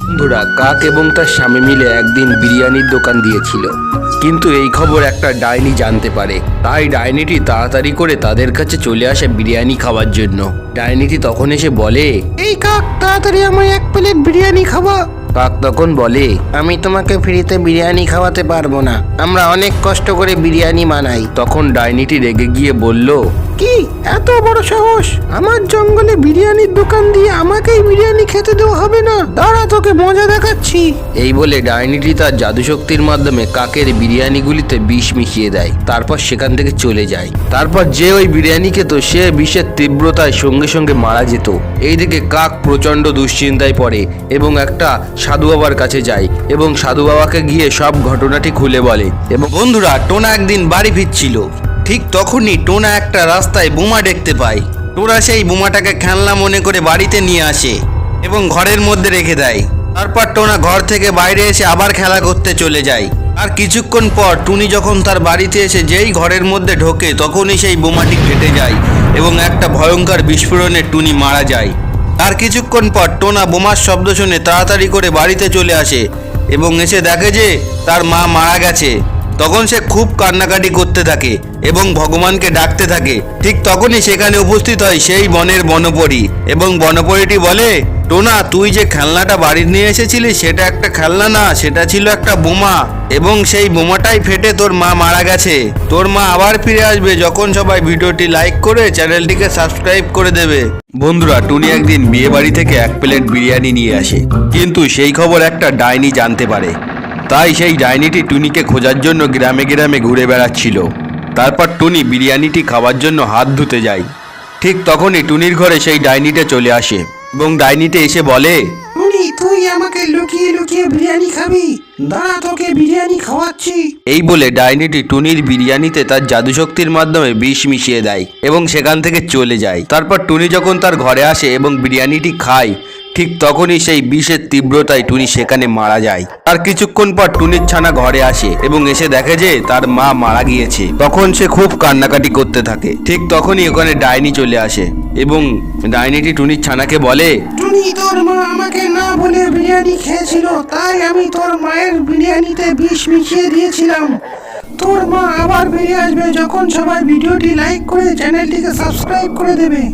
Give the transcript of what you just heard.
বন্ধুরা, কাক এবং তার স্বামী মিলে একদিন বিরিয়ানির দোকান দিয়েছিল। কিন্তু এই খবর একটা ডাইনি জানতে পারে। তাই ডাইনিটি তাড়াতাড়ি করে তাদের কাছে চলে আসে বিরিয়ানি খাওয়ার জন্য। ডাইনিটি তখন এসে বলে, এই কাক, তাড়াতাড়ি আমায় এক প্লেট বিরিয়ানি খাওয়া। কাক তখন বলে, আমি তোমাকে ফ্রিতে বিরিয়ানি খাওয়াতে পারব না। আমরা অনেক কষ্ট করে বিরিয়ানি মানাই তখন ডাইনিটি রেগে গিয়ে বলল এত বড় সাহস? আমার জঙ্গলে বিরিয়ানির দোকান দিয়ে আমাকেই বিরিয়ানি খেতে দেওয়া হবে না? দাঁড়া, তোকে মজা দেখাচ্ছি। এই বলে ডাইনিটি তার জাদুশক্তির মাধ্যমে কাকের বিরিয়ানিগুলিতে বিষ মিশিয়ে দেয়। তারপর সেখান থেকে চলে যায়। তারপর যে ওই বিরিয়ানি খেত, সে বিষের তীব্রতায় সঙ্গে সঙ্গে মারা যেত। এইদিকে কাক প্রচণ্ড দুশ্চিন্তায় পড়ে এবং একটা সাধু বাবার কাছে যায় এবং সাধু বাবাকে গিয়ে সব ঘটনাটি খুলে বলে। এবং বন্ধুরা, টোনা একদিন বাড়ি ফিরছিল। ঠিক তখনই টোনা একটা রাস্তায় বোমা দেখতে পায়। টোনা সেই বোমাটাকে খেলনা মনে করে বাড়িতে নিয়ে আসে এবং ঘরের মধ্যে রেখে দেয়। তারপর টোনা ঘর থেকে বাইরে এসে আবার খেলা করতে চলে যায়। আর কিছুক্ষণ পর টুনি যখন তার বাড়িতে এসে যেই ঘরের মধ্যে ঢোকে, তখনই সেই বোমাটি ফেটে যায় এবং একটা ভয়ঙ্কর বিস্ফোরণে টুনি মারা যায়। আর কিছুক্ষণ পর টোনা বোমার শব্দ শুনে তাড়াতাড়ি করে বাড়িতে চলে আসে এবং এসে দেখে যে তার মা মারা গেছে। তখন সে খুব কান্নাকাটি করতে থাকে এবং ভগবানকে ডাকতে থাকে। ঠিক তখনই সেখানে উপস্থিত হয় সেই বনের বনপরী এবং বনপরীটি বলে, টোনা, তুই যে খেলনাটা বাড়ি নিয়ে এসেছিলি সেটা একটা খেলনা না, সেটা ছিল একটা বোমা। এবং সেই বোমাটাই ফেটে তোর মা মারা গেছে। তোর মা আবার ফিরে আসবে যখন সবাই ভিডিওটি লাইক করে চ্যানেলটিকে সাবস্ক্রাইব করে দেবে। বন্ধুরা, টুনি একদিন বিয়ে বাড়ি থেকে এক প্লেট বিরিয়ানি নিয়ে আসে। কিন্তু সেই খবর একটা ডাইনি জানতে পারে। তাই সেই ডাইনিটি টুনিকে খোঁজার জন্য গ্রামে গ্রামে ঘুরে বেড়াচ্ছিল। তারপর টুনি বিরিয়ানিটি খাওয়ার জন্য হাত ধুতে যায়। ঠিক তখনই টুনির ঘরে সেই ডাইনিটা চলে আসে এবং ডাইনিতে এসে বলে টুনি তুই আমাকে লুকিয়ে লুকিয়ে বিরিয়ানি খাবি। দাঁড়া তোকে বিরিয়ানি খাওয়াচ্ছি। এই বলে ডাইনিটি টুনির বিরিয়ানিতে তার জাদুশক্তির মাধ্যমে বিষ মিশিয়ে দেয় এবং সেখান থেকে চলে যায়। তারপর টুনি যখন তার ঘরে আসে এবং বিরিয়ানিটি খায় ঠিক তখনই সেই বিষের তীব্রতায় টুনি সেখানে মারা যায়। আর কিছুক্ষণ পর টুনির ছানা ঘরে আসে এবং এসে দেখে যে তার মা মারা গিয়েছে। তখন সে খুব কান্নাকাটি করতে থাকে। ঠিক তখনই ওখানে ডাইনি চলে আসে এবং ডাইনিটি টুনির ছানাকে বলে, টুনি তোর মা আমাকে না বলে বিরিয়ানি খেয়েছিল, তাই আমি তোর মায়ের বিরিয়ানিতে বিষ মিশিয়ে দিয়েছিলাম। তোর মা আবার বেরিয়ে আসবে যখন সবাই ভিডিওটি লাইক করে চ্যানেলটিকে সাবস্ক্রাইব করে দেবে।